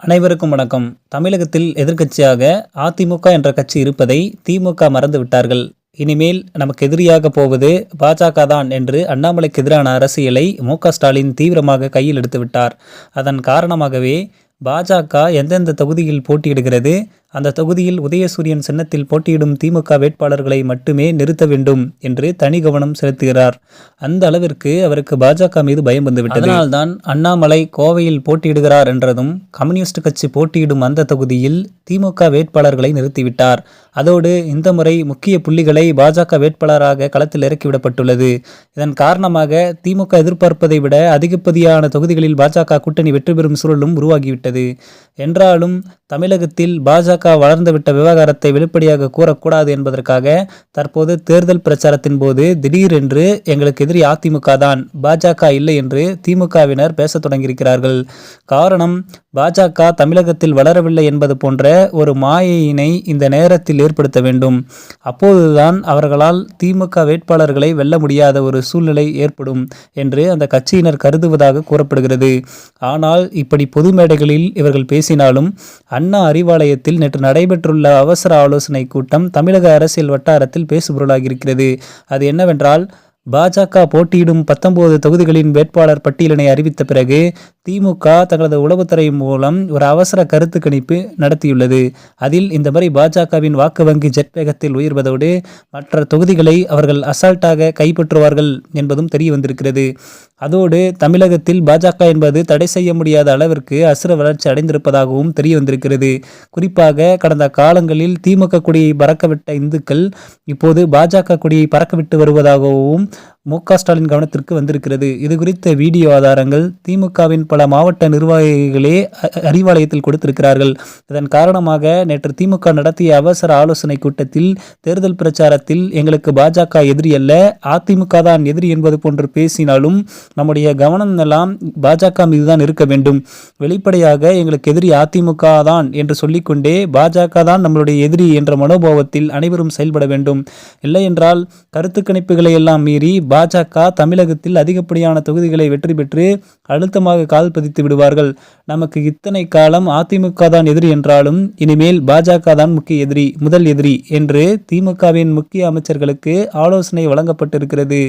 அனைவருக்கும் வணக்கம். தமிழகத்தில் எதிர்க்கட்சியாக அதிமுக என்ற கட்சி இருப்பதை திமுக மறந்து விட்டார்கள் இனிமேல் நமக்கு எதிரியாக போவது பாஜக தான் என்று அண்ணாமலைக்கு எதிரான அரசியலை மு ஸ்டாலின் தீவிரமாக கையில் எடுத்து விட்டார் அதன் காரணமாகவே பாஜக எந்தெந்த தொகுதியில் போட்டியிடுகிறது அந்த தொகுதியில் உதயசூரியன் சின்னத்தில் போட்டியிடும் திமுக வேட்பாளர்களை மட்டுமே நிறுத்த வேண்டும் என்று தனி கவனம் செலுத்துகிறார். அந்த அளவிற்கு அவருக்கு பாஜக மீது பயம் வந்துவிட்டது. அதனால்தான் அண்ணாமலை கோவையில் போட்டியிடுகிறார் என்றதும் கம்யூனிஸ்ட் கட்சி போட்டியிடும் அந்த தொகுதியில் திமுக வேட்பாளர்களை நிறுத்திவிட்டார். அதோடு இந்த முறை முக்கிய புள்ளிகளை பாஜக வேட்பாளராக களத்தில் இறக்கிவிடப்பட்டுள்ளது இதன் காரணமாக திமுக எதிர்பார்ப்பதை விட அதிகப்பதியான தொகுதிகளில் பாஜக கூட்டணி வெற்றி பெறும் சூழலும் உருவாகிவிட்டது. என்றாலும் தமிழகத்தில் பாஜக வளர்ந்துவிட்ட விவகாரத்தை வெளிப்படையாக கூறக்கூடாது என்பதற்காக தற்போது தேர்தல் பிரச்சாரத்தின் போது திடீரென்று எங்களுக்கு எதிரி அதிமுக தான் பாஜக இல்லை என்று திமுகவினர் பேசத் தொடங்கியிருக்கிறார்கள். காரணம் பாஜக தமிழகத்தில் வளரவில்லை என்பது போன்ற ஒரு மாயையினை இந்த நேரத்தில் ஏற்படுத்த வேண்டும். அப்போதுதான் அவர்களால் திமுக வேட்பாளர்களை வெல்ல முடியாத ஒரு சூழ்நிலை ஏற்படும் என்று அந்த கட்சியினர் கருதுவதாக கூறப்படுகிறது. ஆனால் இப்படி பொது மேடைகளில் இவர்கள் பேசி பேசினாலும் அண்ணா அறிவாலயத்தில் நேற்று நடைபெற்றுள்ள அவசர ஆலோசனை கூட்டம் தமிழக அரசியல் வட்டாரத்தில் பேசுபொருளாகியிருக்கிறது. அது என்னவென்றால் பாஜக போட்டியிடும் பத்தொன்பது தொகுதிகளின் வேட்பாளர் பட்டியலினை அறிவித்த பிறகு திமுக தங்களது உளவுத்துறை மூலம் ஒரு அவசர கருத்து கணிப்பு நடத்தியுள்ளது. அதில் இந்த முறை பாஜகவின் வாக்கு வங்கி ஜெட் வேகத்தில் உயர்வதோடு மற்ற தொகுதிகளை அவர்கள் அசால்ட்டாக கைப்பற்றுவார்கள் என்பதும் தெரிய வந்திருக்கிறது அதோடு தமிழகத்தில் பாஜக என்பது தடை செய்ய முடியாத அளவிற்கு அசுர வளர்ச்சி அடைந்திருப்பதாகவும் தெரிய வந்திருக்கிறது குறிப்பாக கடந்த காலங்களில் திமுக கொடியை பறக்கவிட்ட இந்துக்கள் இப்போது பாஜக கொடியை பறக்கவிட்டு வருவதாகவும் மு ஸ்டாலின் கவனத்திற்கு வந்திருக்கிறது. இது குறித்த வீடியோ ஆதாரங்கள் திமுகவின் பல மாவட்ட நிர்வாகிகளே அ- அறிவாலயத்தில் கொடுத்திருக்கிறார்கள். இதன் காரணமாக நேற்று திமுக நடத்திய அவசர ஆலோசனை கூட்டத்தில் தேர்தல் பிரச்சாரத்தில் எங்களுக்கு பாஜக எதிரி அல்ல அதிமுக தான் எதிரி என்பது போன்று பேசினாலும் நம்முடைய கவனம் எல்லாம் பாஜக மீது தான் இருக்க வேண்டும். வெளிப்படையாக எங்களுக்கு எதிரி அதிமுக தான் என்று சொல்லிக்கொண்டே பாஜக தான் நம்மளுடைய எதிரி என்ற மனோபாவத்தில் அனைவரும் செயல்பட வேண்டும். இல்லையென்றால் கருத்து கணிப்புகளை எல்லாம் மீறி பாஜக தமிழகத்தில் அதிகப்படியான தொகுதிகளை வெற்றி பெற்று அழுத்தமாக கால் பதித்து விடுவார்கள். நமக்கு இத்தனை காலம் அதிமுக தான் எதிரி என்றாலும் இனிமேல் பாஜக தான் முக்கிய எதிரி முதல் எதிரி என்று திமுகவின் முக்கிய அமைச்சர்களுக்கு ஆலோசனை வழங்கப்பட்டிருக்கிறது.